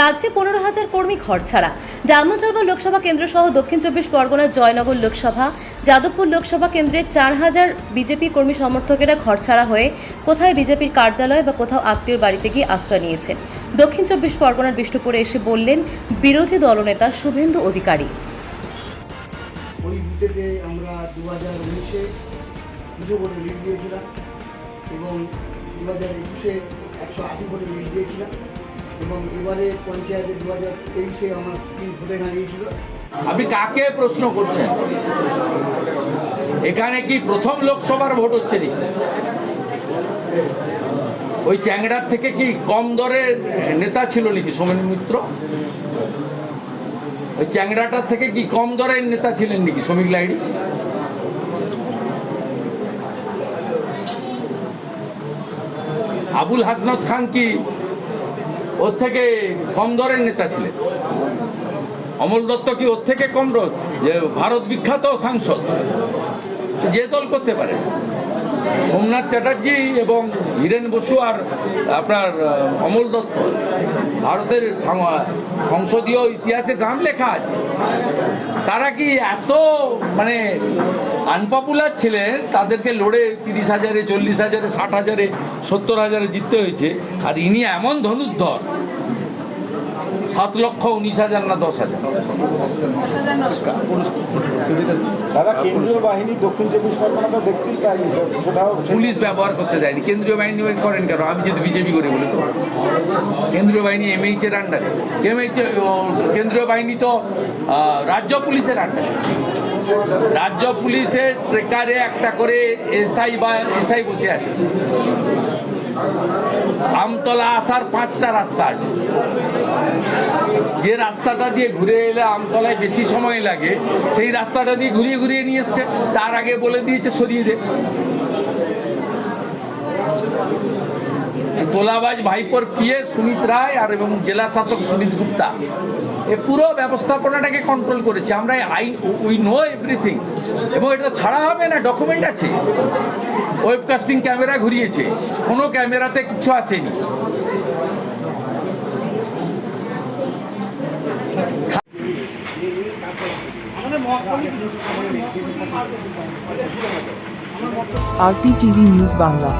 রাজ্যে পনেরো হাজার কর্মী ঘর ছাড়া। ডায়মন্ডহারবার লোকসভা কেন্দ্র সহ দক্ষিণ চব্বিশ পরগনার জয়নগর লোকসভা, যাদবপুর লোকসভা কেন্দ্রে চার হাজার বিজেপি কর্মী সমর্থকেরা ঘর ছাড়া হয়ে কোথায় বিজেপির কার্যালয় বা কোথাও আত্মীয়র বাড়িতে গিয়ে আশ্রয় নিয়েছেন দক্ষিণ চব্বিশ পরগনার বিষ্ণুপুরে এসে বললেন, বিরোধী দলনেতা শুভেন্দু অধিকারী। ওই আমরা দু হাজার উনিশে দুশো করে লিড দিয়েছিলাম এবং দু হাজার একুশে একশো আশি করে লিড দিয়েছিলাম এবং এবারে পঞ্চায়েতে দু হাজার তেইশে আমার স্ত্রী ভোটে দাঁড়িয়েছিল। আপনি কাকে প্রশ্ন করছেন? এখানে কি প্রথম লোকসভার ভোট হচ্ছে নাকি ওই চ্যাংড়ার থেকে কি কম দরের নেতা ছিল নাকি? সোমেন মিত্র? ওই চ্যাংড়াটার থেকে কি কম দরের নেতা ছিলেন নাকি শ্রমিক লাইড়ি? আবুল হাসনাত খান কি ওর থেকে কম দরের নেতা ছিলেন? অমল দত্ত কি ওর থেকে কম যে ভারত বিখ্যাত সাংসদ, যে দল করতে পারে। সোমনাথ চ্যাটার্জি এবং হীরেন বসু আর আপনার অমল দত্ত। ভারতের সংসদীয় ইতিহাসে নাম লেখা আছে। তারা কি এত মানে আনপপুলার ছিলেন? তাদেরকে লড়ে তিরিশ হাজারে, চল্লিশ হাজারে, ষাট হাজারে, সত্তর হাজারে জিততে হয়েছে। আর ইনি এমন ধনুর্ধর। সাত লক্ষ উনিশ হাজার না দশ হাজার? দাদা কেন্দ্রীয় বাহিনী দক্ষিণ চব্বিশ পরগনা তো দেখতেই পাইনি কোথাও পুলিশ ব্যবহার করতে যায়নি কেন্দ্রীয় বাহিনী করেন কেন? আমি যদি বিজেপি করে বলি তো। কেন্দ্রীয় বাহিনী এমএইচ এর আন্ডারে এমএইচ কেন্দ্রীয় বাহিনী তো রাজ্য পুলিশের আন্ডারে রাজ্য পুলিশের ট্রেকারে একটা করে এসআই বা এসআই বসে আছে। আমতলা আসার পাঁচটা রাস্তা আছে। যে রাস্তাটা দিয়ে ঘুরে এলে আমতলায় বেশি সময় লাগে, সেই রাস্তাটা দিয়ে ঘুরিয়ে ঘুরিয়ে নিয়ে এসছে। তার আগে বলে দিয়েছে সরিয়ে দে। তোলাবাজ ভাইপোর পিয়ে সুমিত রায় আর এবং জেলা শাসক সুনীত গুপ্তা। এ পুরো ব্যবস্থাপনাটাকে কন্ট্রোল করেছে। আমরা আই উই নো এভরিথিং এবং এটা ছাড়া হবে না ডকুমেন্ট আছে। ওয়েবকাস্টিং ক্যামেরা ঘুরিয়েছে। কোনো ক্যামেরাতে কিছু আসেনি। RPTV news Bangla